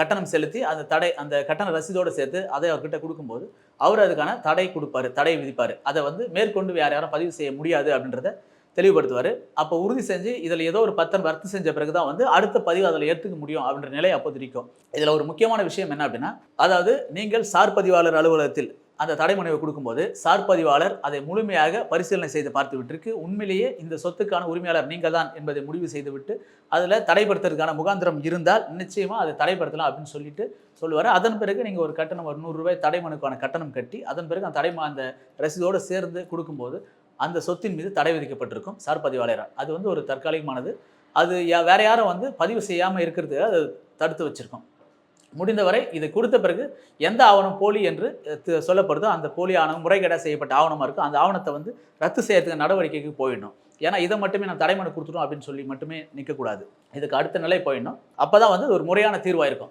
கட்டணம் செலுத்தி அந்த தடை அந்த கட்டண ரசீதோடு சேர்த்து அதை அவர்கிட்ட கொடுக்கும்போது அவர் அதுக்கான தடை கொடுப்பாரு தடை விதிப்பார். அதை வந்து மேற்கொண்டு வேறு யாரும் பதிவு செய்ய முடியாது அப்படின்றத தெளிவுபடுத்துவார். அப்போ உறுதி செஞ்சு இதில் ஏதோ ஒரு பத்திரம் ரத்து செஞ்ச பிறகு தான் வந்து அடுத்த பதிவு அதில் ஏற்றுக்க முடியும் அப்படின்ற நிலை அப்போது இருக்கும். இதில் ஒரு முக்கியமான விஷயம் என்ன அப்படின்னா அதாவது நீங்கள் சார் பதிவாளர் அலுவலகத்தில் அந்த தடைமனுவை கொடுக்கும்போது சார் பதிவாளர் அதை முழுமையாக பரிசீலனை செய்து பார்த்து விட்டிருக்கு உண்மையிலேயே இந்த சொத்துக்கான உரிமையாளர் நீங்கள் தான் என்பதை முடிவு செய்துவிட்டு அதில் தடைப்படுத்துறதுக்கான முகாந்திரம் இருந்தால் நிச்சயமாக அதை தடைப்படுத்தலாம் அப்படின்னு சொல்லிட்டு சொல்லுவார். அதன் பிறகு நீங்கள் ஒரு கட்டணம் ஒரு நூறுரூவாய் தடைமனுக்கான கட்டணம் கட்டி அதன் பிறகு அந்த தடைமா அந்த ரசீதோடு சேர்ந்து கொடுக்கும்போது அந்த சொத்தின் மீது தடை விதிக்கப்பட்டிருக்கும் சார் பதிவாளரால். அது வந்து ஒரு தற்காலிகமானது. அது யா- வேற யாரும் வந்து பதிவு செய்யாமல் இருக்கிறது அது தடுத்து வச்சிருக்கோம். முடிந்தவரை இது கொடுத்த பிறகு எந்த ஆவணம் போலி என்று சொல்லப்படுதோ அந்த போலி ஆவணம் முறைகேடாக செய்யப்பட்ட ஆவணமாக இருக்கும் அந்த ஆவணத்தை வந்து ரத்து செய்யறதுக்கு நடவடிக்கைக்கு போயிடணும். ஏன்னா இதை மட்டுமே நான் தடைமனு கொடுத்துட்டோம் அப்படின்னு சொல்லி மட்டுமே நிற்கக்கூடாது இதுக்கு அடுத்த நிலை போயிடணும். அப்போ தான் வந்து ஒரு முறையான தீர்வாக இருக்கும்.